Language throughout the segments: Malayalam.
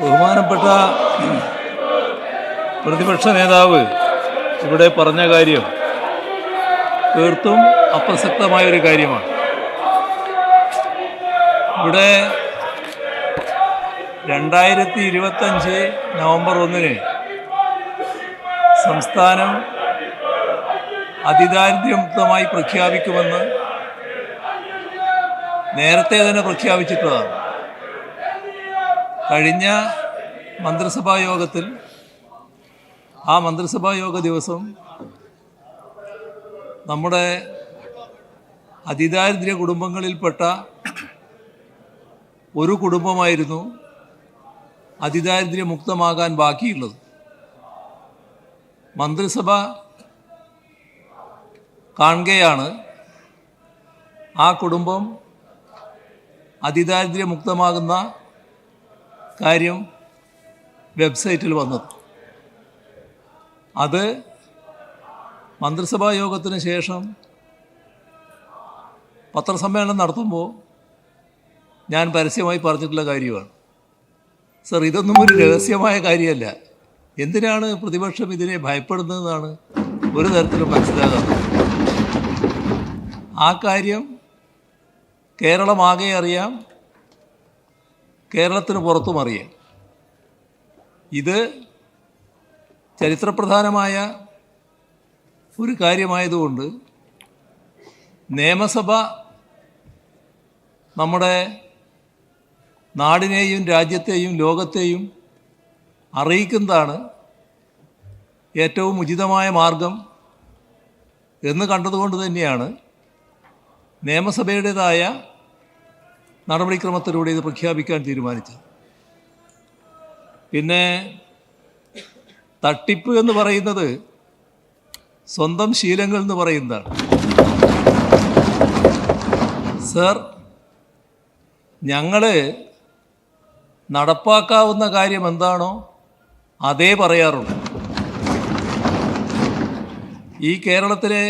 ബഹുമാനപ്പെട്ട പ്രതിപക്ഷ നേതാവ് ഇവിടെ പറഞ്ഞ കാര്യം തീർത്തും അപ്രസക്തമായ ഒരു കാര്യമാണ്. ഇവിടെ രണ്ടായിരത്തി ഇരുപത്തഞ്ച് നവംബർ ഒന്നിന് സംസ്ഥാനം അതിദാരിദ്ര്യമുക്തമായി പ്രഖ്യാപിക്കുമെന്ന് നേരത്തെ തന്നെ പ്രഖ്യാപിച്ചിട്ടുള്ളതാണ്. കഴിഞ്ഞ മന്ത്രിസഭാ യോഗത്തിൽ ആ മന്ത്രിസഭാ യോഗ ദിവസം നമ്മുടെ അതിദാരിദ്ര്യ കുടുംബങ്ങളിൽപ്പെട്ട ഒരു കുടുംബമായിരുന്നു അതിദാരിദ്ര്യമുക്തമാകാൻ ബാക്കിയുള്ളത്. മന്ത്രിസഭ കാണുകയാണ് ആ കുടുംബം അതിദാരിദ്ര്യമുക്തമാകുന്ന കാര്യം വെബ്സൈറ്റിൽ വന്നത്. അത് മന്ത്രിസഭാ യോഗത്തിന് ശേഷം പത്രസമ്മേളനം നടത്തുമ്പോൾ ഞാൻ പരസ്യമായി പറഞ്ഞിട്ടുള്ള കാര്യമാണ്. സർ ഇതൊന്നും ഒരു രഹസ്യമായ കാര്യമല്ല. എന്തിനാണ് പ്രതിപക്ഷം ഇതിനെ ഭയപ്പെടുന്നതെന്നാണ് ഒരു തരത്തിലും മനസ്സിലാകാത്തത്. ആ കാര്യം കേരളമാകെ അറിയാം. കേരളത്തിന് പുറത്തും അറിയാം. ഇത് ചരിത്രപ്രധാനമായ ഒരു കാര്യമായതുകൊണ്ട് നിയമസഭ നമ്മുടെ നാടിനെയും രാജ്യത്തെയും ലോകത്തെയും അറിയിക്കുന്നതാണ് ഏറ്റവും ഉചിതമായ മാർഗം എന്ന് കണ്ടതുകൊണ്ട് തന്നെയാണ് നിയമസഭയുടേതായ നടപടിക്രമത്തിലൂടെ ഇത് പ്രഖ്യാപിക്കാൻ തീരുമാനിച്ചത് പിന്നെ തട്ടിപ്പ് എന്ന് പറയുന്നത് സ്വന്തം ശീലങ്ങൾ എന്ന് പറയുന്നതാണ്. സർ ഞങ്ങൾ നടപ്പാക്കാവുന്ന കാര്യം എന്താണോ അതേ പറയാറുള്ളൂ. ഈ കേരളത്തിലെ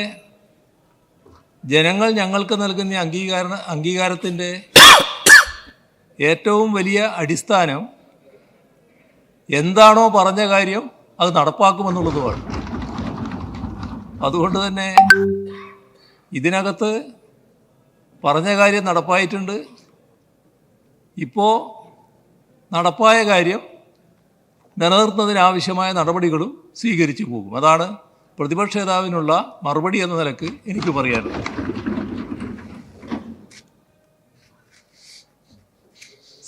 ജനങ്ങൾ ഞങ്ങൾക്ക് നൽകുന്ന അംഗീകാര അംഗീകാരത്തിന്റെ ഏറ്റവും വലിയ അടിസ്ഥാനം എന്താണോ പറഞ്ഞ കാര്യം അത് നടപ്പാക്കുമെന്നുള്ളതുമാണ്. അതുകൊണ്ട് തന്നെ ഇതിനകത്ത് പറഞ്ഞ കാര്യം നടപ്പായിട്ടുണ്ട്. ഇപ്പോൾ നടപ്പായ കാര്യം നിലനിർത്തുന്നതിനാവശ്യമായ നടപടികളും സ്വീകരിച്ചു പോകും. അതാണ് പ്രതിപക്ഷ നേതാവിനുള്ള മറുപടി എന്ന നിലയ്ക്ക് എനിക്ക് പറയാനുള്ളത്.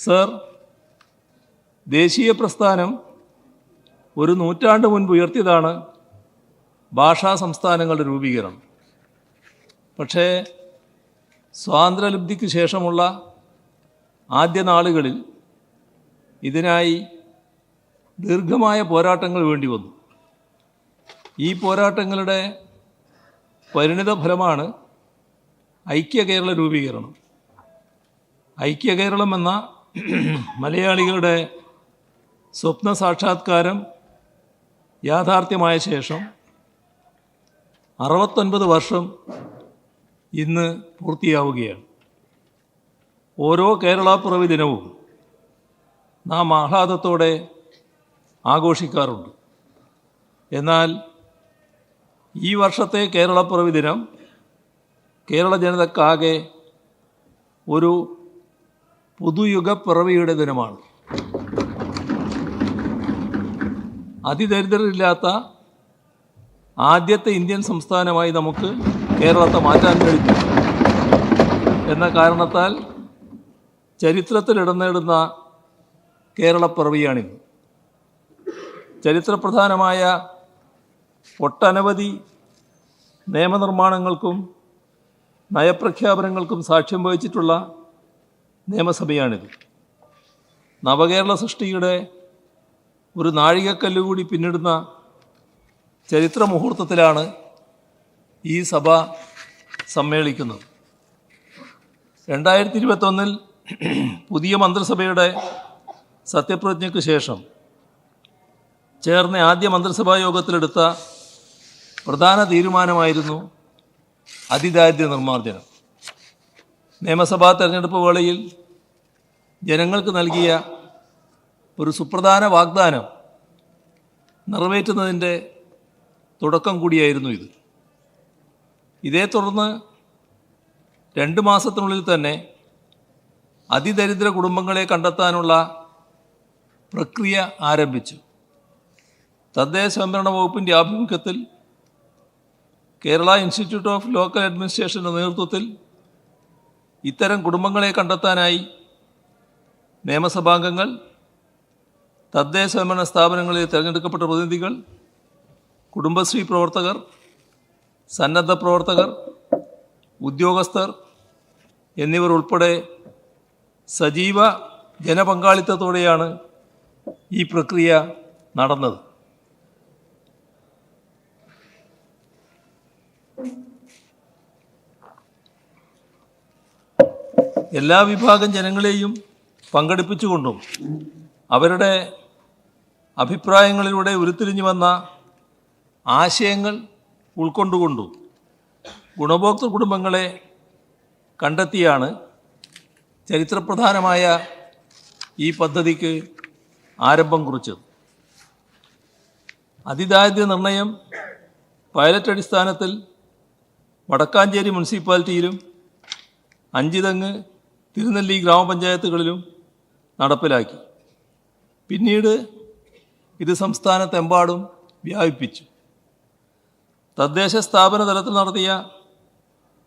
സർ ദേശീയ പ്രസ്ഥാനം ഒരു നൂറ്റാണ്ട് മുൻപ് ഉയർത്തിയതാണ് ഭാഷാ സംസ്ഥാനങ്ങളുടെ രൂപീകരണം. പക്ഷേ സ്വാതന്ത്ര്യലബ്ധിക്ക് ശേഷമുള്ള ആദ്യ നാളുകളിൽ ഇതിനായി ദീർഘമായ പോരാട്ടങ്ങൾ വേണ്ടി വന്നു. ഈ പോരാട്ടങ്ങളുടെ പരിണിത ഫലമാണ് ഐക്യ കേരള രൂപീകരണം. ഐക്യ കേരളം എന്ന മലയാളികളുടെ സ്വപ്ന സാക്ഷാത്കാരം യാഥാർത്ഥ്യമായ ശേഷം അറുപത്തൊൻപത് വർഷം ഇന്ന് പൂർത്തിയാവുകയാണ്. ഓരോ കേരളപ്പിറവി ദിനവും നാം ആഹ്ലാദത്തോടെ ആഘോഷിക്കാറുണ്ട്. എന്നാൽ ഈ വർഷത്തെ കേരളപ്പിറവി ദിനം കേരള ജനതക്കാകെ ഒരു പുതുയുഗ പിറവിയുടെ ദിനമാണ് അതിദരിദ്രരില്ലാത്ത ആദ്യത്തെ ഇന്ത്യൻ സംസ്ഥാനമായി നമുക്ക് കേരളത്തെ മാറ്റാൻ കഴിഞ്ഞു എന്ന കാരണത്താൽ ചരിത്രത്തിൽ ഇടം നേടുന്ന കേരളപ്പിറവിയാണിത്. ചരിത്രപ്രധാനമായ ഒട്ടനവധി നിയമനിർമ്മാണങ്ങൾക്കും നയപ്രഖ്യാപനങ്ങൾക്കും സാക്ഷ്യം വഹിച്ചിട്ടുള്ള നിയമസഭയാണിത്. നവകേരള സൃഷ്ടിയുടെ ഒരു നാഴികക്കല്ലുകൂടി പിന്നിടുന്ന ചരിത്ര മുഹൂർത്തത്തിലാണ് ഈ സഭ സമ്മേളിക്കുന്നത്. രണ്ടായിരത്തി ഇരുപത്തൊന്നിൽ പുതിയ മന്ത്രിസഭയുടെ സത്യപ്രതിജ്ഞയ്ക്ക് ശേഷം ചേർന്ന ആദ്യ മന്ത്രിസഭാ യോഗത്തിലെടുത്ത പ്രധാന തീരുമാനമായിരുന്നു അതിദാരിദ്ര്യ നിർമ്മാർജനം. നിയമസഭാ തെരഞ്ഞെടുപ്പ് വേളയിൽ ജനങ്ങൾക്ക് നൽകിയ ഒരു സുപ്രധാന വാഗ്ദാനം നിറവേറ്റുന്നതിന്റെ തുടക്കം കൂടിയായിരുന്നു ഇത്. ഇതേ തുടർന്ന് രണ്ട് മാസത്തിനുള്ളിൽ തന്നെ അതിദരിദ്ര കുടുംബങ്ങളെ കണ്ടെത്താനുള്ള പ്രക്രിയ ആരംഭിച്ചു. തദ്ദേശ സ്വയംഭരണ വകുപ്പിന്റെ ആഭിമുഖ്യത്തിൽ കേരള ഇൻസ്റ്റിറ്റ്യൂട്ട് ഓഫ് ലോക്കൽ അഡ്മിനിസ്ട്രേഷന്റെ നേതൃത്വത്തിൽ ഇത്തരം കുടുംബങ്ങളെ കണ്ടെത്താനായി നിയമസഭാംഗങ്ങൾ തദ്ദേശ സ്വയംഭരണ സ്ഥാപനങ്ങളിൽ തിരഞ്ഞെടുക്കപ്പെട്ട പ്രതിനിധികൾ കുടുംബശ്രീ പ്രവർത്തകർ സന്നദ്ധ പ്രവർത്തകർ ഉദ്യോഗസ്ഥർ എന്നിവർ ഉൾപ്പെടെ സജീവ ജനപങ്കാളിത്തത്തോടെയാണ് ഈ പ്രക്രിയ നടന്നത്. എല്ലാ വിഭാഗം ജനങ്ങളെയും പങ്കെടുപ്പിച്ചുകൊണ്ടും അവരുടെ അഭിപ്രായങ്ങളിലൂടെ ഉരുത്തിരിഞ്ഞു വന്ന ആശയങ്ങൾ ഉൾക്കൊണ്ടുകൊണ്ടും ഗുണഭോക്തൃ കുടുംബങ്ങളെ കണ്ടെത്തിയാണ് ചരിത്രപ്രധാനമായ ഈ പദ്ധതിക്ക് ആരംഭം കുറിച്ചത്. അതിദാരിദ്ര്യ നിർണയം പൈലറ്റ് അടിസ്ഥാനത്തിൽ വടക്കാഞ്ചേരി മുനിസിപ്പാലിറ്റിയിലും അഞ്ചിതങ്ങ് തിരുനെല്ലി ഗ്രാമപഞ്ചായത്തുകളിലും നടപ്പിലാക്കി. പിന്നീട് ഇത് സംസ്ഥാനത്തെമ്പാടും വ്യാപിപ്പിച്ചു. തദ്ദേശ സ്ഥാപന തലത്തിൽ നടത്തിയ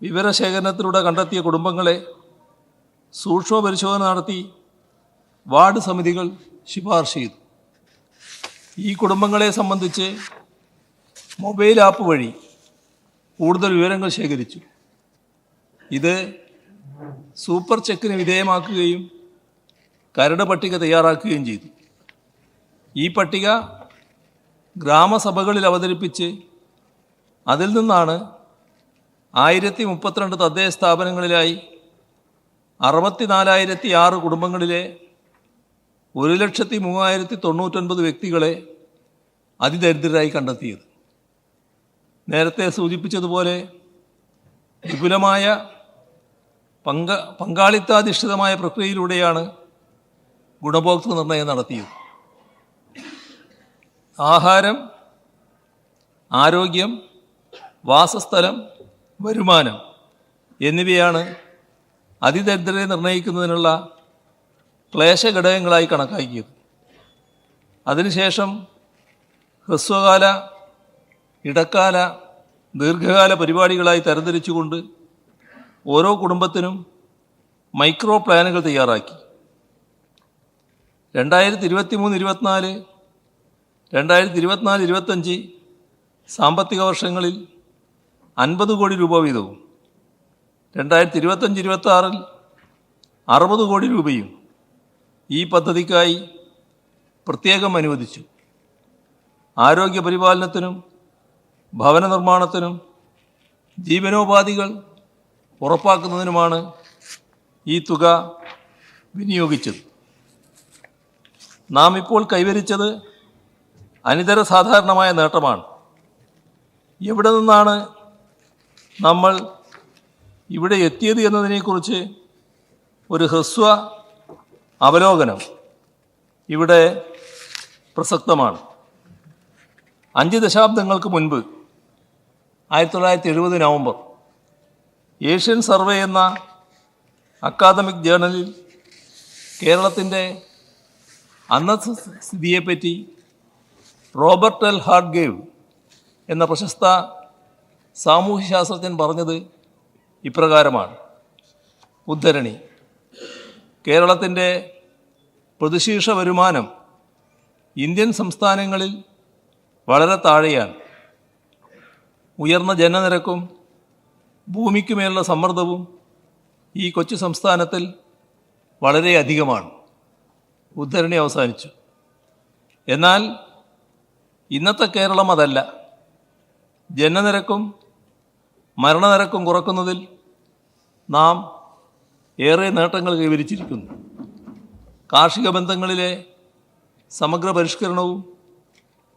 വിവരശേഖരണത്തിലൂടെ കണ്ടെത്തിയ കുടുംബങ്ങളെ സൂക്ഷ്മ പരിശോധന നടത്തി വാർഡ് സമിതികൾ ശുപാർശ ചെയ്തു. ഈ കുടുംബങ്ങളെ സംബന്ധിച്ച് മൊബൈൽ ആപ്പ് വഴി കൂടുതൽ വിവരങ്ങൾ ശേഖരിച്ചു. ഇത് സൂപ്പർ ചെക്കിന് വിധേയമാക്കുകയും കരട് പട്ടിക തയ്യാറാക്കുകയും ചെയ്തു. ഈ പട്ടിക ഗ്രാമസഭകളിൽ അവതരിപ്പിച്ച് അതിൽ നിന്നാണ് ആയിരത്തി മുപ്പത്തിരണ്ട് തദ്ദേശ സ്ഥാപനങ്ങളിലായി അറുപത്തിനാലായിരത്തി ആറ് കുടുംബങ്ങളിലെ ഒരു ലക്ഷത്തി മൂവായിരത്തി തൊണ്ണൂറ്റൊൻപത് വ്യക്തികളെ അതിദരിദ്രരായി കണ്ടെത്തിയത്. നേരത്തെ സൂചിപ്പിച്ചതുപോലെ വിപുലമായ പങ്ക പങ്കാളിത്താധിഷ്ഠിതമായ പ്രക്രിയയിലൂടെയാണ് ഗുണഭോക്തൃ നിർണയം നടത്തിയത്. ആഹാരം ആരോഗ്യം വാസസ്ഥലം വരുമാനം എന്നിവയാണ് അതിദരിദ്രരെ നിർണയിക്കുന്നതിനുള്ള ക്ലേശഘടകങ്ങളായി കണക്കാക്കിയത്. അതിനുശേഷം ഹ്രസ്വകാല ഇടക്കാല ദീർഘകാല പരിപാടികളായി തരംതിരിച്ചുകൊണ്ട് ഓരോ കുടുംബത്തിനും മൈക്രോ പ്ലാനുകൾ തയ്യാറാക്കി. രണ്ടായിരത്തി ഇരുപത്തി മൂന്ന് ഇരുപത്തിനാല് രണ്ടായിരത്തി ഇരുപത്തിനാല് ഇരുപത്തഞ്ച് സാമ്പത്തിക വർഷങ്ങളിൽ അൻപത് കോടി രൂപ വീതവും. രണ്ടായിരത്തി ഇരുപത്തഞ്ച് ഇരുപത്തി ആറിൽ അറുപത് കോടി രൂപയും ഈ പദ്ധതിക്കായി പ്രത്യേകം അനുവദിച്ചു. ആരോഗ്യ പരിപാലനത്തിനും ഭവന നിർമ്മാണത്തിനും ജീവനോപാധികൾ ഉറപ്പാക്കുന്നതിനുമാണ് ഈ തുക വിനിയോഗിച്ചത്. നാം ഇപ്പോൾ കൈവരിച്ചത് അനിതര സാധാരണമായ നേട്ടമാണ്. എവിടെ നിന്നാണ് നമ്മൾ ഇവിടെ എത്തിയത് എന്നതിനെക്കുറിച്ച് ഒരു ഹ്രസ്വ അവലോകനം ഇവിടെ പ്രസക്തമാണ്. അഞ്ച് ദശാബ്ദങ്ങൾക്ക് മുൻപ് ആയിരത്തി തൊള്ളായിരത്തി എഴുപത് നവംബർ ഏഷ്യൻ സർവേ എന്ന അക്കാദമിക് ജേണലിൽ കേരളത്തിന്റെ അന്നത്തെ സ്ഥിതിയെപ്പറ്റി റോബർട്ട് എൽ ഹാർഡ്ഗേവ് എന്ന പ്രശസ്ത സാമൂഹ്യശാസ്ത്രജ്ഞൻ പറഞ്ഞത് ഇപ്രകാരമാണ്. ഉദ്ധരണി കേരളത്തിന്റെ പ്രതിശീർഷ വരുമാനം ഇന്ത്യൻ സംസ്ഥാനങ്ങളിൽ വളരെ താഴെയാണ്. ഉയർന്ന ജനനിരക്കും ഭൂമിക്കുമേലുള്ള സമ്മർദ്ദവും ഈ കൊച്ചു സംസ്ഥാനത്തിൽ വളരെ അധികമാണ്. ഉദ്ധരണി അവസാനിച്ചു. എന്നാൽ ഇന്നത്തെ കേരളം അതല്ല. ജനനിരക്കും മരണനിരക്കും കുറക്കുന്നതിൽ നാം ഏറെ നേട്ടങ്ങൾ കൈവരിച്ചിരിക്കുന്നു. കാർഷിക ബന്ധങ്ങളിലെ സമഗ്ര പരിഷ്കരണവും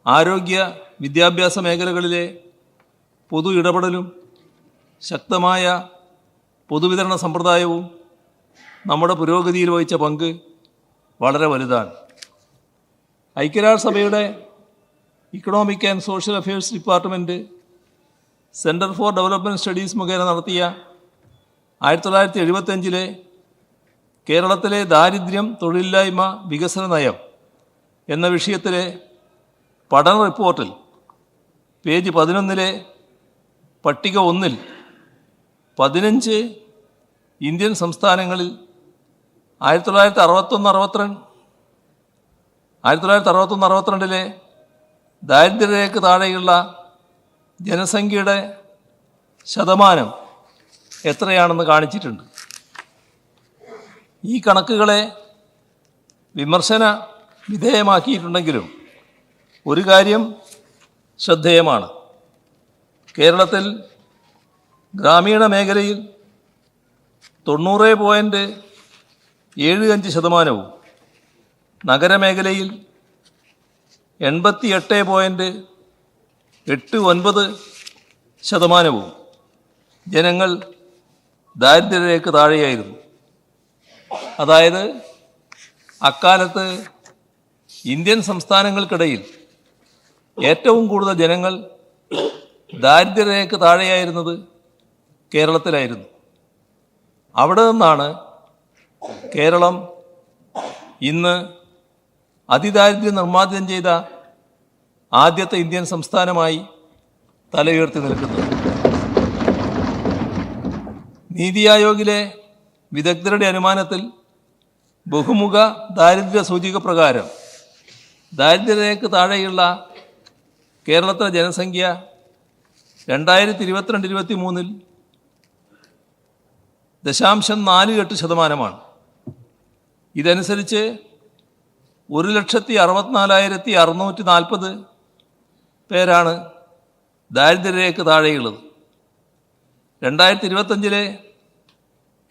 ആരോഗ്യ വിദ്യാഭ്യാസ മേഖലകളിലെ പൊതു ഇടപെടലും ശക്തമായ പൊതുവിതരണ സമ്പ്രദായവും നമ്മുടെ പുരോഗതിയിൽ വഹിച്ച പങ്ക് വളരെ വലുതാണ്. ഐക്യരാഷ്ട്രസഭയുടെ economic and social affairs department centre for development studies മുഖേന നടത്തിയ ആയിരത്തി തൊള്ളായിരത്തി എഴുപത്തഞ്ചിലെ കേരളത്തിലെ ദാരിദ്ര്യം തൊഴിലില്ലായ്മ വികസന നയം എന്ന വിഷയത്തിലെ പഠന റിപ്പോർട്ടിൽ പേജ് പതിനൊന്നിലെ പട്ടിക ഒന്നിൽ പതിനഞ്ച് ഇന്ത്യൻ സംസ്ഥാനങ്ങളിൽ ആയിരത്തി തൊള്ളായിരത്തി അറുപത്തൊന്ന് അറുപത്തിരണ്ട്. ആയിരത്തി തൊള്ളായിരത്തി അറുപത്തൊന്ന് അറുപത്തിരണ്ടിലെ ദാരിദ്ര്യരേഖ താഴെയുള്ള ജനസംഖ്യയുടെ ശതമാനം എത്രയാണെന്ന് കാണിച്ചിട്ടുണ്ട്. ഈ കണക്കുകളെ വിമർശന വിധേയമാക്കിയിട്ടുണ്ടെങ്കിലും ഒരു കാര്യം ശ്രദ്ധേയമാണ്. കേരളത്തിൽ ഗ്രാമീണ മേഖലയിൽ തൊണ്ണൂറ് പോയിന്റ് ഏഴ് അഞ്ച് ശതമാനവും. നഗരമേഖലയിൽ എൺപത്തി എട്ട് പോയിന്റ് എട്ട് ഒൻപത് ശതമാനവും. ജനങ്ങൾ ദാരിദ്ര്യരേഖ താഴെയായിരുന്നു. അതായത് അക്കാലത്ത് ഇന്ത്യൻ സംസ്ഥാനങ്ങൾക്കിടയിൽ ഏറ്റവും കൂടുതൽ ജനങ്ങൾ ദാരിദ്ര്യരേഖ താഴെയായിരുന്നത് കേരളത്തിലായിരുന്നു. അവിടെ നിന്നാണ് കേരളം ഇന്ന് അതിദാരിദ്ര്യം നിർമ്മാർജനം ചെയ്ത ആദ്യത്തെ ഇന്ത്യൻ സംസ്ഥാനമായി തലയുയർത്തി നിൽക്കുന്നത് നീതി ആയോഗിലെ വിദഗ്ധരുടെ അനുമാനത്തിൽ ബഹുമുഖ ദാരിദ്ര്യ സൂചിക പ്രകാരം ദാരിദ്ര്യരേഖ താഴെയുള്ള കേരളത്തിലെ ജനസംഖ്യ രണ്ടായിരത്തി ഇരുപത്തിരണ്ട് ഇരുപത്തി മൂന്നിൽ ദശാംശം നാല് എട്ട് ശതമാനമാണ്. ഇതനുസരിച്ച് ഒരു ലക്ഷത്തി അറുപത്തിനാലായിരത്തി അറുന്നൂറ്റി നാൽപ്പത് പേരാണ് ദാരിദ്ര്യരേഖ താഴെയുള്ളത്. രണ്ടായിരത്തി ഇരുപത്തഞ്ചിലെ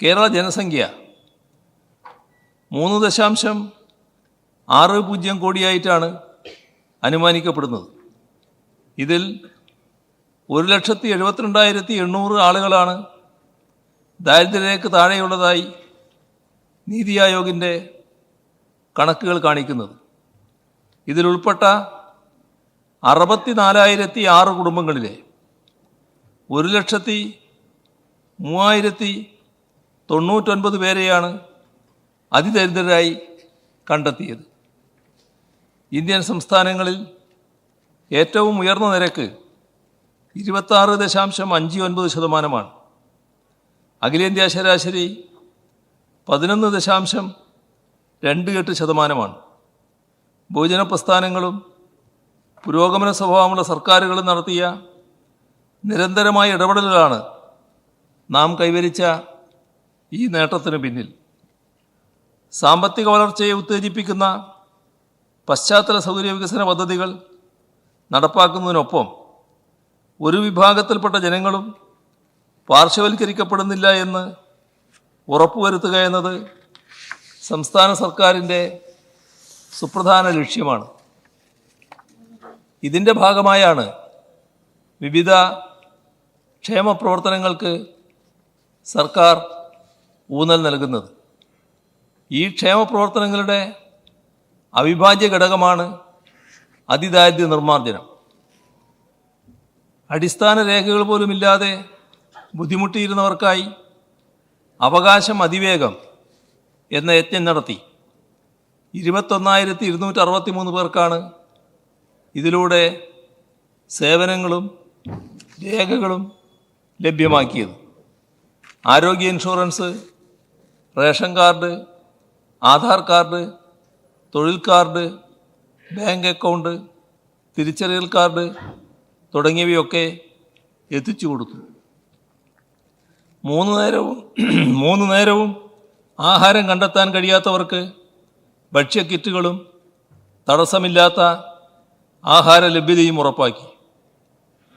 കേരള ജനസംഖ്യ മൂന്ന് ദശാംശം ആറ് പൂജ്യം കോടിയായിട്ടാണ് അനുമാനിക്കപ്പെടുന്നത്. ഇതിൽ ഒരു ലക്ഷത്തി എഴുപത്തിരണ്ടായിരത്തി എണ്ണൂറ് ആളുകളാണ് ദാരിദ്ര്യരേഖ താഴെയുള്ളതായി നീതി ആയോഗിന്റെ കണക്കുകൾ കാണിക്കുന്നത്. ഇതിലുൾപ്പെട്ട അറുപത്തി നാലായിരത്തി ആറ് കുടുംബങ്ങളിലെ ഒരു ലക്ഷത്തി മൂവായിരത്തി തൊണ്ണൂറ്റൊൻപത് പേരെയാണ് അതിദരിദ്രരായി കണ്ടെത്തിയത്. ഇന്ത്യൻ സംസ്ഥാനങ്ങളിൽ ഏറ്റവും ഉയർന്ന നിരക്ക് ഇരുപത്താറ് ദശാംശം അഞ്ച് ഒൻപത് ശതമാനമാണ്. അഖിലേന്ത്യാ ശരാശരി പതിനൊന്ന് ദശാംശം രണ്ട് എട്ട് ശതമാനമാണ്. ബഹുജന പ്രസ്ഥാനങ്ങളും പുരോഗമന സ്വഭാവമുള്ള സർക്കാരുകളും നടത്തിയ നിരന്തരമായ ഇടപെടലുകളാണ് നാം കൈവരിച്ച ഈ നേട്ടത്തിന് പിന്നിൽ. സാമ്പത്തിക വളർച്ചയെ ഉത്തേജിപ്പിക്കുന്ന പശ്ചാത്തല സൗകര്യ വികസന പദ്ധതികൾ നടപ്പാക്കുന്നതിനൊപ്പം ഒരു വിഭാഗത്തിൽപ്പെട്ട ജനങ്ങളും പാർശ്വവൽക്കരിക്കപ്പെടുന്നില്ല എന്ന് ഉറപ്പുവരുത്തുക എന്നത് സംസ്ഥാന സർക്കാരിന്റെ സുപ്രധാന ലക്ഷ്യമാണ്. ഇതിന്റെ ഭാഗമായാണ് വിവിധ ക്ഷേമ പ്രവർത്തനങ്ങൾക്ക് സർക്കാർ ഊന്നൽ നൽകുന്നത്. ഈ ക്ഷേമ പ്രവർത്തനങ്ങളുടെ അവിഭാജ്യ ഘടകമാണ് അതിദാരിദ്ര്യ നിർമ്മാർജനം. അടിസ്ഥാന രേഖകൾ പോലുമില്ലാതെ ബുദ്ധിമുട്ടിയിരുന്നവർക്കായി അവകാശം അതിവേഗം എന്ന യജ്ഞം നടത്തി. ഇരുപത്തൊന്നായിരത്തി ഇരുന്നൂറ്റി അറുപത്തി മൂന്ന് പേർക്കാണ് ഇതിലൂടെ സേവനങ്ങളും രേഖകളും ലഭ്യമാക്കിയത്. ആരോഗ്യ insurance ration card Aadhaar card തൊഴിൽ കാർഡ് ബാങ്ക് അക്കൗണ്ട് തിരിച്ചറിയൽ കാർഡ് തുടങ്ങിയവയൊക്കെ എത്തിച്ചു കൊടുത്തു. മൂന്ന് നേരവും മൂന്ന് നേരവും ആഹാരം കണ്ടെത്താൻ കഴിയാത്തവർക്ക് ഭക്ഷ്യക്കിറ്റുകളും തടസ്സമില്ലാത്ത ആഹാര ലഭ്യതയും ഉറപ്പാക്കി.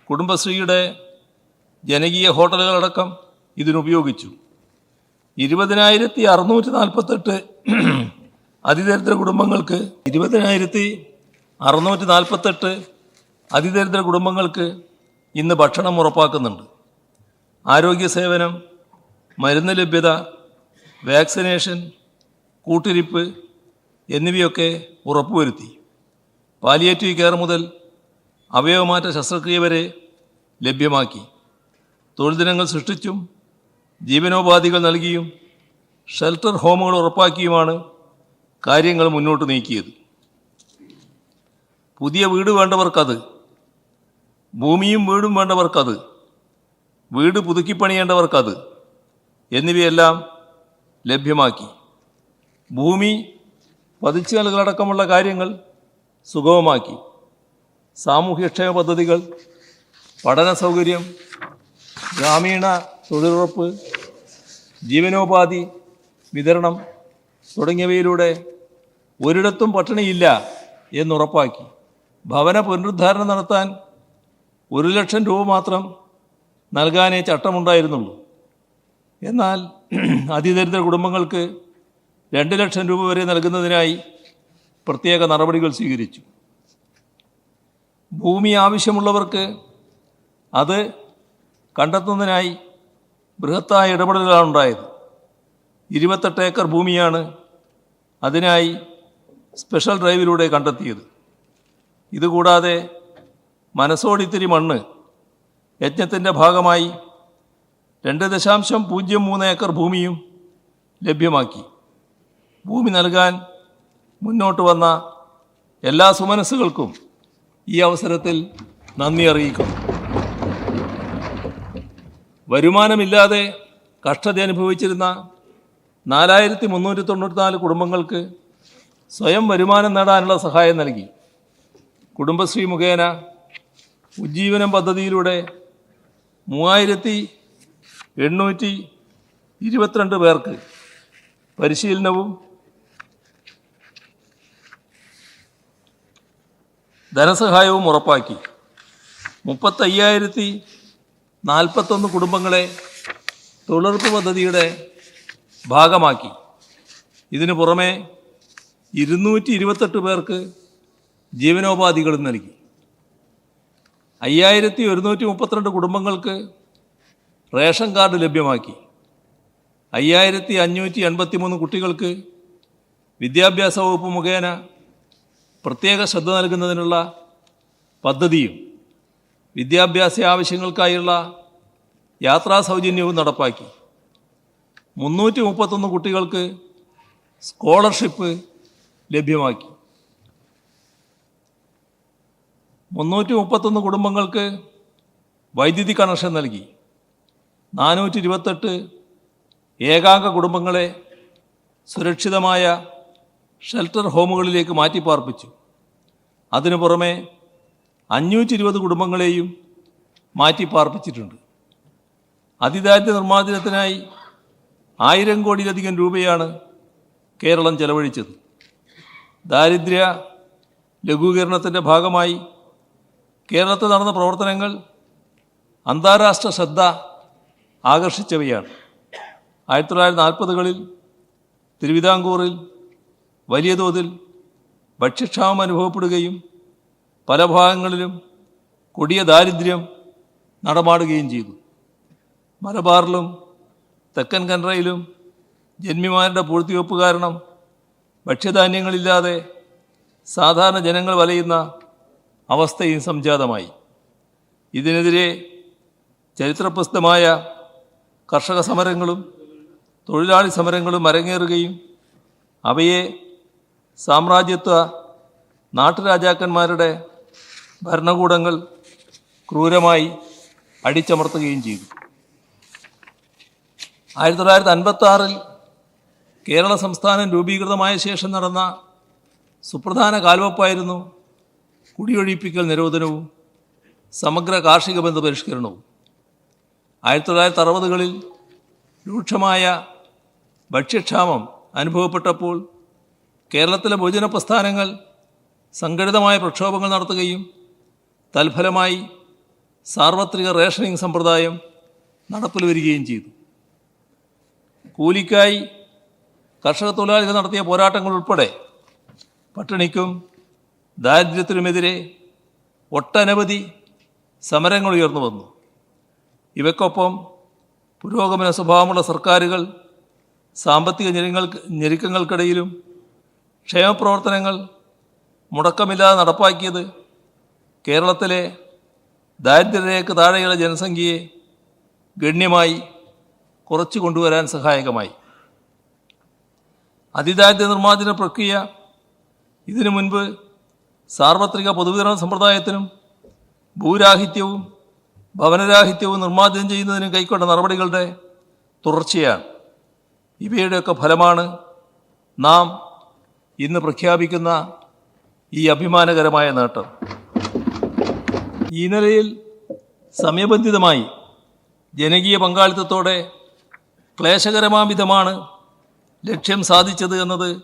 കുടുംബശ്രീയുടെ ജനകീയ ഹോട്ടലുകളടക്കം ഇതിനുപയോഗിച്ചു. ഇരുപതിനായിരത്തി അറുന്നൂറ്റി നാൽപ്പത്തെട്ട് അതിദരിദ്ര കുടുംബങ്ങൾക്ക് ഇരുപതിനായിരത്തി അറുന്നൂറ്റി നാൽപ്പത്തെട്ട് അതിദരിദ്ര കുടുംബങ്ങൾക്ക് ഇന്ന് ഭക്ഷണം ഉറപ്പാക്കുന്നുണ്ട്. ആരോഗ്യ സേവനം മരുന്ന് ലഭ്യത വാക്സിനേഷൻ കൂട്ടിരിപ്പ് എന്നിവയൊക്കെ ഉറപ്പുവരുത്തി. പാലിയേറ്റീവ് കെയർ മുതൽ അവയവമാറ്റ ശസ്ത്രക്രിയ വരെ ലഭ്യമാക്കി. തൊഴിൽ ദിനങ്ങൾ സൃഷ്ടിച്ചും ജീവനോപാധികൾ നൽകിയും ഷെൽട്ടർ ഹോമുകൾ ഉറപ്പാക്കിയുമാണ് കാര്യങ്ങൾ മുന്നോട്ട് നീക്കിയത്. പുതിയ വീട് വേണ്ടവർക്കത് ഭൂമിയും വീടും വേണ്ടവർക്കത് വീട് പുതുക്കിപ്പണിയേണ്ടവർക്കത് എന്നിവയെല്ലാം ലഭ്യമാക്കി. ഭൂമി പതിച്ചു നൽകലടക്കമുള്ള കാര്യങ്ങൾ സുഗമമാക്കി. സാമൂഹ്യക്ഷേമ പദ്ധതികൾ പഠന സൗകര്യം ഗ്രാമീണ തൊഴിലുറപ്പ് ജീവനോപാധി വിതരണം തുടങ്ങിയവയിലൂടെ ഒരിടത്തും പട്ടിണിയില്ല എന്നുറപ്പാക്കി. ഭവന പുനരുദ്ധാരണം നടത്താൻ ഒരു ലക്ഷം രൂപ മാത്രം നൽകാനേ ചട്ടമുണ്ടായിരുന്നുള്ളൂ. എന്നാൽ അതിദരിദ്ര കുടുംബങ്ങൾക്ക് രണ്ട് ലക്ഷം രൂപ വരെ നൽകുന്നതിനായി പ്രത്യേക നടപടികൾ സ്വീകരിച്ചു. ഭൂമി ആവശ്യമുള്ളവർക്ക് അത് കണ്ടെത്തുന്നതിനായി ബൃഹത്തായ ഇടപെടലുകളാണ് ഉണ്ടായത്. ഇരുപത്തെട്ട് ഏക്കർ ഭൂമിയാണ് അതിനായി സ്പെഷ്യൽ ഡ്രൈവിലൂടെ കണ്ടെത്തിയത്. ഇതുകൂടാതെ മനസ്സോടിത്തിരി മണ്ണ് യജ്ഞത്തിന്റെ ഭാഗമായി രണ്ട് ദശാംശം പൂജ്യം മൂന്ന് ഏക്കർ ഭൂമിയും ലഭ്യമാക്കി. ഭൂമി നൽകാൻ മുന്നോട്ട് വന്ന എല്ലാ സുമനസ്സുകൾക്കും ഈ അവസരത്തിൽ നന്ദി അറിയിക്കുന്നു. വരുമാനമില്ലാതെ കഷ്ടത അനുഭവിച്ചിരുന്ന നാലായിരത്തി മുന്നൂറ്റി തൊണ്ണൂറ്റിനാല് കുടുംബങ്ങൾക്ക് സ്വയം വരുമാനം നേടാനുള്ള സഹായം നൽകി. കുടുംബശ്രീ മുഖേന ഉജ്ജീവനം പദ്ധതിയിലൂടെ മൂവായിരത്തി എണ്ണൂറ്റി ഇരുപത്തിരണ്ട് പേർക്ക് പരിശീലനവും ധനസഹായവും ഉറപ്പാക്കി. മുപ്പത്തയ്യായിരത്തി നാൽപ്പത്തൊന്ന് കുടുംബങ്ങളെ തൊഴിലുറപ്പ് പദ്ധതിയുടെ ഭാഗമാക്കി. ഇതിനു പുറമെ ഇരുന്നൂറ്റി ഇരുപത്തെട്ട് പേർക്ക് ജീവനോപാധികളും നൽകി. അയ്യായിരത്തി ഒരുന്നൂറ്റി മുപ്പത്തിരണ്ട് കുടുംബങ്ങൾക്ക് റേഷൻ കാർഡ് ലഭ്യമാക്കി. അയ്യായിരത്തി അഞ്ഞൂറ്റി എൺപത്തി മൂന്ന് കുട്ടികൾക്ക് വിദ്യാഭ്യാസ വകുപ്പ് മുഖേന പ്രത്യേക ശ്രദ്ധ നൽകുന്നതിനുള്ള പദ്ധതിയും വിദ്യാഭ്യാസ ആവശ്യങ്ങൾക്കായുള്ള യാത്രാ സൗജന്യവും നടപ്പാക്കി. മുന്നൂറ്റി മുപ്പത്തൊന്ന് കുട്ടികൾക്ക് സ്കോളർഷിപ്പ് ലഭ്യമാക്കി. മുന്നൂറ്റി മുപ്പത്തൊന്ന് കുടുംബങ്ങൾക്ക് വൈദ്യുതി കണക്ഷൻ നൽകി. നാനൂറ്റി ഇരുപത്തെട്ട് ഏകാംഗ കുടുംബങ്ങളെ സുരക്ഷിതമായ ഷെൽട്ടർ ഹോമുകളിലേക്ക് മാറ്റിപ്പാർപ്പിച്ചു. അതിനു പുറമെ അഞ്ഞൂറ്റി ഇരുപത് കുടുംബങ്ങളെയും മാറ്റിപ്പാർപ്പിച്ചിട്ടുണ്ട്. അതിദാരിദ്ര്യ നിർമ്മാർജനത്തിനായി ആയിരം കോടിയിലധികം രൂപയാണ് കേരളം ചെലവഴിച്ചത്. ദാരിദ്ര്യ ലഘൂകരണത്തിന്റെ ഭാഗമായി കേരളത്തിൽ നടന്ന പ്രവർത്തനങ്ങൾ അന്താരാഷ്ട്ര ശ്രദ്ധ ആകർഷിച്ചവയാണ്. ആയിരത്തി തൊള്ളായിരത്തി നാൽപ്പതുകളിൽ തിരുവിതാംകൂറിൽ വലിയ തോതിൽ ഭക്ഷ്യക്ഷാമം അനുഭവപ്പെടുകയും പല ഭാഗങ്ങളിലും കൊടിയ ദാരിദ്ര്യം നടമാടുകയും ചെയ്തു. മലബാറിലും തെക്കൻ കൻറയിലും ജന്മിമാരുടെ പൂഴ്ത്തിവെപ്പ് കാരണം ഭക്ഷ്യധാന്യങ്ങളില്ലാതെ സാധാരണ ജനങ്ങൾ വലയുന്ന അവസ്ഥയും സംജാതമായി. ഇതിനെതിരെ ചരിത്രപ്രസിദ്ധമായ കർഷക സമരങ്ങളും തൊഴിലാളി സമരങ്ങളും അരങ്ങേറുകയും അവയെ സാമ്രാജ്യത്വ നാട്ടുരാജാക്കന്മാരുടെ ഭരണകൂടങ്ങൾ ക്രൂരമായി അടിച്ചമർത്തുകയും ചെയ്തു. ആയിരത്തി തൊള്ളായിരത്തി അൻപത്തി കേരള സംസ്ഥാനം രൂപീകൃതമായ ശേഷം നടന്ന സുപ്രധാന കാൽവെപ്പായിരുന്നു കുടിയൊഴിപ്പിക്കൽ നിരോധനവും സമഗ്ര കാർഷിക ബന്ധ പരിഷ്കരണവും. ആയിരത്തി തൊള്ളായിരത്തി അറുപതുകളിൽ രൂക്ഷമായ ഭക്ഷ്യക്ഷാമം അനുഭവപ്പെട്ടപ്പോൾ കേരളത്തിലെ ബഹുജന പ്രസ്ഥാനങ്ങൾ സംഘടിതമായ പ്രക്ഷോഭങ്ങൾ നടത്തുകയും തൽഫലമായി സാർവത്രിക റേഷനിങ് സമ്പ്രദായം നടപ്പിൽ വരികയും ചെയ്തു. കൂലിക്കായി കർഷക തൊഴിലാളികൾ നടത്തിയ പോരാട്ടങ്ങൾ ഉൾപ്പെടെ പട്ടിണിക്കും ദാരിദ്ര്യത്തിനുമെതിരെ ഒട്ടനവധി സമരങ്ങൾ ഉയർന്നു വന്നു. ഇവയ്ക്കൊപ്പം പുരോഗമന സ്വഭാവമുള്ള സർക്കാരുകൾ സാമ്പത്തിക ഞെരുങ്ങൾക്ക് ഞെരുക്കങ്ങൾക്കിടയിലും ക്ഷേമപ്രവർത്തനങ്ങൾ മുടക്കമില്ലാതെ നടപ്പാക്കിയത് കേരളത്തിലെ ദാരിദ്ര്യരേഖ താഴെയുള്ള ജനസംഖ്യയെ ഗണ്യമായി കുറച്ചു കൊണ്ടുവരാൻ സഹായകമായി. അതിദാരിദ്ര്യ നിർമ്മാർജന പ്രക്രിയ ഇതിനു മുൻപ് സാർവത്രിക പൊതുവിതരണ സമ്പ്രദായത്തിനും ഭൂരാഹിത്യവും ഭവനരാഹിത്യവും നിർമ്മാർജനം ചെയ്യുന്നതിനും കൈക്കൊണ്ട നടപടികളുടെ തുടർച്ചയാണ്. ഇവയുടെയൊക്കെ ഫലമാണ് നാം ഇന്ന് പ്രഖ്യാപിക്കുന്ന ഈ അഭിമാനകരമായ നേട്ടം. ഈ നിലയിൽ സമയബന്ധിതമായി ജനകീയ പങ്കാളിത്തത്തോടെ ക്ലേശകരമാം വിധമാണ് ലക്ഷ്യം സാധിച്ചത് എന്നത്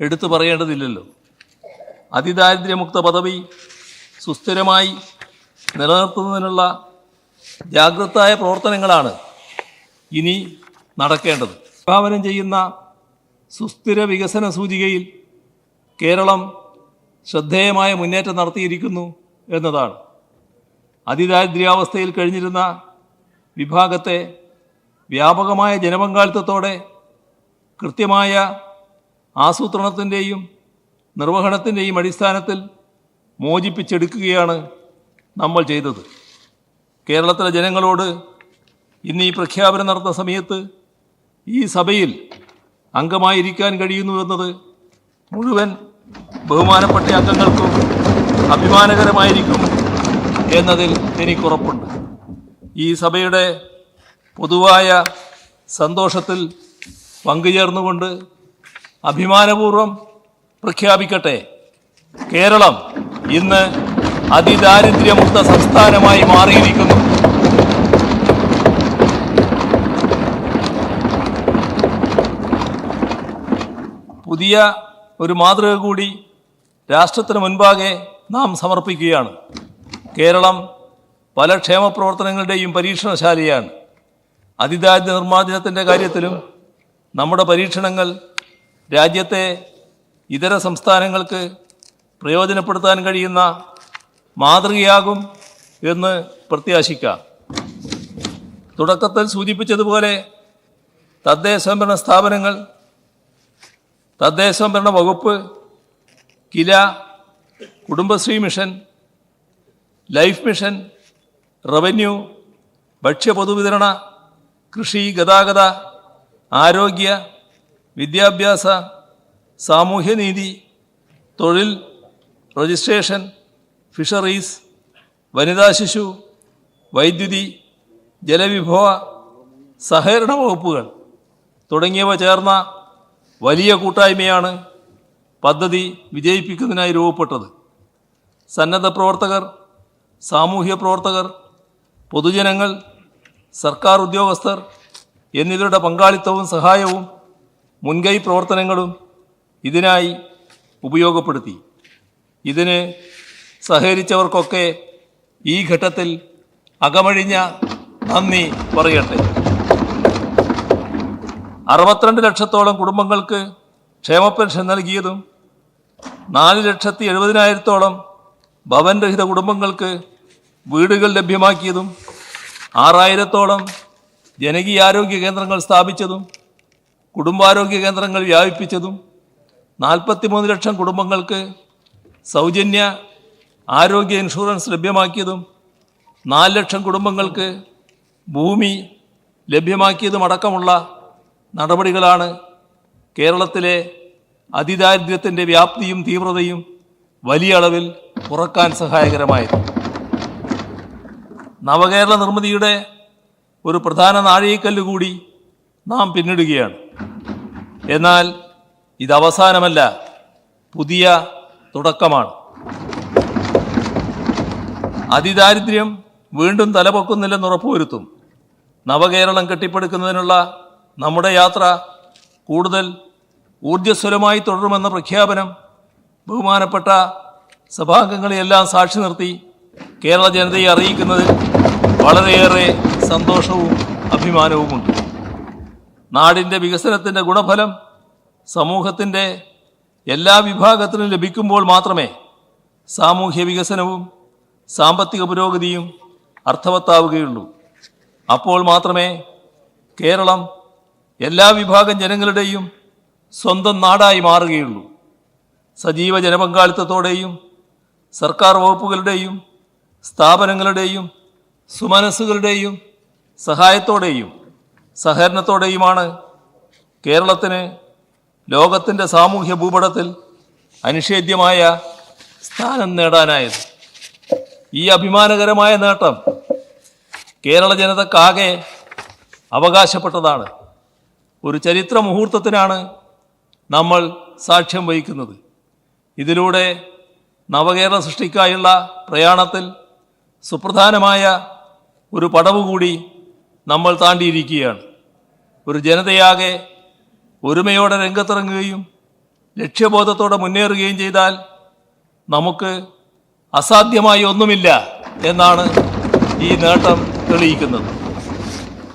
എടുത്തു പറയേണ്ടതില്ലല്ലോ. അതിദാരിദ്ര്യമുക്ത പദവി സുസ്ഥിരമായി നിലനിർത്തുന്നതിനുള്ള ജാഗ്രതായ പ്രവർത്തനങ്ങളാണ് ഇനി നടക്കേണ്ടത്. വിഭാവനം ചെയ്യുന്ന സുസ്ഥിര വികസന സൂചികയിൽ കേരളം ശ്രദ്ധേയമായ മുന്നേറ്റം നടത്തിയിരിക്കുന്നു എന്നതാണ്. അതിദാരിദ്ര്യാവസ്ഥയിൽ കഴിഞ്ഞിരുന്ന വിഭാഗത്തെ വ്യാപകമായ ജനപങ്കാളിത്തത്തോടെ കൃത്യമായ ആസൂത്രണത്തിന്റെയും നിർവഹണത്തിന്റെയും അടിസ്ഥാനത്തിൽ മോചിപ്പിച്ചെടുക്കുകയാണ് നമ്മൾ ചെയ്തത്. കേരളത്തിലെ ജനങ്ങളോട് ഇന്ന് ഈ പ്രഖ്യാപനം നടത്തുന്ന സമയത്ത് ഈ സഭയിൽ അംഗമായിരിക്കാൻ കഴിയുന്നു എന്നത് മുഴുവൻ ബഹുമാനപ്പെട്ട അംഗങ്ങൾക്കും അഭിമാനകരമായിരിക്കും എന്നതിൽ എനിക്കുറപ്പുണ്ട്. ഈ സഭയുടെ പൊതുവായ സന്തോഷത്തിൽ പങ്കുചേർന്നുകൊണ്ട് അഭിമാനപൂർവം പ്രഖ്യാപിക്കട്ടെ. കേരളം ഇന്ന് അതിദാരിദ്ര്യമുക്ത സംസ്ഥാനമായി മാറിയിരിക്കുന്നു. പുതിയ ഒരു മാതൃക കൂടി രാഷ്ട്രത്തിന് മുൻപാകെ നാം സമർപ്പിക്കുകയാണ്. കേരളം പല ക്ഷേമ പ്രവർത്തനങ്ങളുടെയും പരീക്ഷണശാലയാണ്. അതിദാരിദ്ര്യ നിർമ്മാർജനത്തിന്റെ കാര്യത്തിലും നമ്മുടെ പരീക്ഷണങ്ങൾ രാജ്യത്തെ ഇതര സംസ്ഥാനങ്ങൾക്ക് പ്രയോജനപ്പെടുത്താൻ കഴിയുന്ന മാതൃകയാകും എന്ന് പ്രത്യാശിക്കാം. തുടക്കത്തിൽ സൂചിപ്പിച്ചതുപോലെ തദ്ദേശ സംഭരണ സ്ഥാപനങ്ങൾ തദ്ദേശ സംഭരണ വകുപ്പ് KILA Kudumbashree mission life mission revenue ഭക്ഷ്യ പൊതുവിതരണ കൃഷി ഗതാഗത ആരോഗ്യ വിദ്യാഭ്യാസ സാമൂഹ്യനീതി തൊഴിൽ രജിസ്ട്രേഷൻ ഫിഷറീസ് വനിതാ ശിശു വൈദ്യുതി ജലവിഭവ സഹകരണ വകുപ്പുകൾ തുടങ്ങിയവ ചേർന്ന വലിയ കൂട്ടായ്മയാണ് പദ്ധതി വിജയിപ്പിക്കുന്നതിനായി രൂപപ്പെട്ടത്. സന്നദ്ധ പ്രവർത്തകർ സാമൂഹ്യ പ്രവർത്തകർ പൊതുജനങ്ങൾ സർക്കാർ ഉദ്യോഗസ്ഥർ എന്നിവരുടെ പങ്കാളിത്തവും സഹായവും മുൻകൈ പ്രവർത്തനങ്ങളും ഇതിനായി ഉപയോഗപ്പെടുത്തി. ഇതിന് സഹകരിച്ചവർക്കൊക്കെ ഈ ഘട്ടത്തിൽ അകമഴിഞ്ഞ നന്ദി പറയട്ടെ. അറുപത്തിരണ്ട് ലക്ഷത്തോളം കുടുംബങ്ങൾക്ക് ക്ഷേമ പെൻഷൻ നൽകിയതും നാല് ലക്ഷത്തി എഴുപതിനായിരത്തോളം ഭവൻരഹിത കുടുംബങ്ങൾക്ക് വീടുകൾ ലഭ്യമാക്കിയതും ആറായിരത്തോളം ജനകീയാരോഗ്യ കേന്ദ്രങ്ങൾ സ്ഥാപിച്ചതും കുടുംബാരോഗ്യ കേന്ദ്രങ്ങൾ വ്യാപിപ്പിച്ചതും നാൽപ്പത്തിമൂന്ന് ലക്ഷം കുടുംബങ്ങൾക്ക് സൗജന്യ ആരോഗ്യ ഇൻഷുറൻസ് ലഭ്യമാക്കിയതും നാല് ലക്ഷം കുടുംബങ്ങൾക്ക് ഭൂമി ലഭ്യമാക്കിയതും അടക്കമുള്ള നടപടികളാണ് കേരളത്തിലെ അതിദാരിദ്ര്യത്തിന്റെ വ്യാപ്തിയും തീവ്രതയും വലിയ അളവിൽ കുറയ്ക്കാൻ സഹായകരമായത്. നവകേരള നിർമ്മിതിയുടെ ഒരു പ്രധാന നാഴികക്കല്ല് കൂടി നാം പിന്നിടുകയാണ്. എന്നാൽ ഇത് അവസാനമല്ല പുതിയ തുടക്കമാണ്. അതിദാരിദ്ര്യം വീണ്ടും തലപൊക്കുന്നില്ലെന്ന് ഉറപ്പുവരുത്തും. നവകേരളം കെട്ടിപ്പടുക്കുന്നതിനുള്ള നമ്മുടെ യാത്ര കൂടുതൽ ഊർജസ്വലമായി തുടരുമെന്ന പ്രഖ്യാപനം ബഹുമാനപ്പെട്ട സഭാംഗങ്ങളെയെല്ലാം സാക്ഷി നിർത്തി കേരള ജനതയെ അറിയിക്കുന്നതിൽ വളരെയേറെ സന്തോഷവും അഭിമാനവുമുണ്ട്. നാടിന്റെ വികസനത്തിന്റെ ഗുണഫലം സമൂഹത്തിന്റെ എല്ലാ വിഭാഗത്തിനും ലഭിക്കുമ്പോൾ മാത്രമേ സാമൂഹ്യ വികസനവും സാമ്പത്തിക പുരോഗതിയും അർത്ഥവത്താവുകയുള്ളൂ. അപ്പോൾ മാത്രമേ കേരളം എല്ലാ വിഭാഗം ജനങ്ങളുടെയും സ്വന്തം നാടായി മാറുകയുള്ളൂ. സജീവ ജനപങ്കാളിത്തത്തോടെയും സർക്കാർ വകുപ്പുകളുടെയും സ്ഥാപനങ്ങളുടെയും സുമനസ്സുകളുടെയും സഹായത്തോടെയും സഹകരണത്തോടെയുമാണ് കേരളത്തിന് ലോകത്തിന്റെ സാമൂഹ്യ ഭൂപടത്തിൽ അനിഷേധ്യമായ സ്ഥാനം നേടാനായത്. ഈ അഭിമാനകരമായ നേട്ടം കേരള ജനതക്കാകെ അവകാശപ്പെട്ടതാണ്. ഒരു ചരിത്ര മുഹൂർത്തത്തിനാണ് നമ്മൾ സാക്ഷ്യം വഹിക്കുന്നത്. ഇതിലൂടെ നവകേരള സൃഷ്ടിക്കായുള്ള പ്രയാണത്തിൽ സുപ്രധാനമായ ഒരു പടവ് കൂടി നമ്മൾ താണ്ടിയിരിക്കുകയാണ്. ഒരു ജനതയാകെ ഒരുമയോടെ രംഗത്തിറങ്ങുകയും ലക്ഷ്യബോധത്തോടെ മുന്നേറുകയും ചെയ്താൽ നമുക്ക് അസാധ്യമായി ഒന്നുമില്ല എന്നാണ് ഈ നേട്ടം തെളിയിക്കുന്നത്.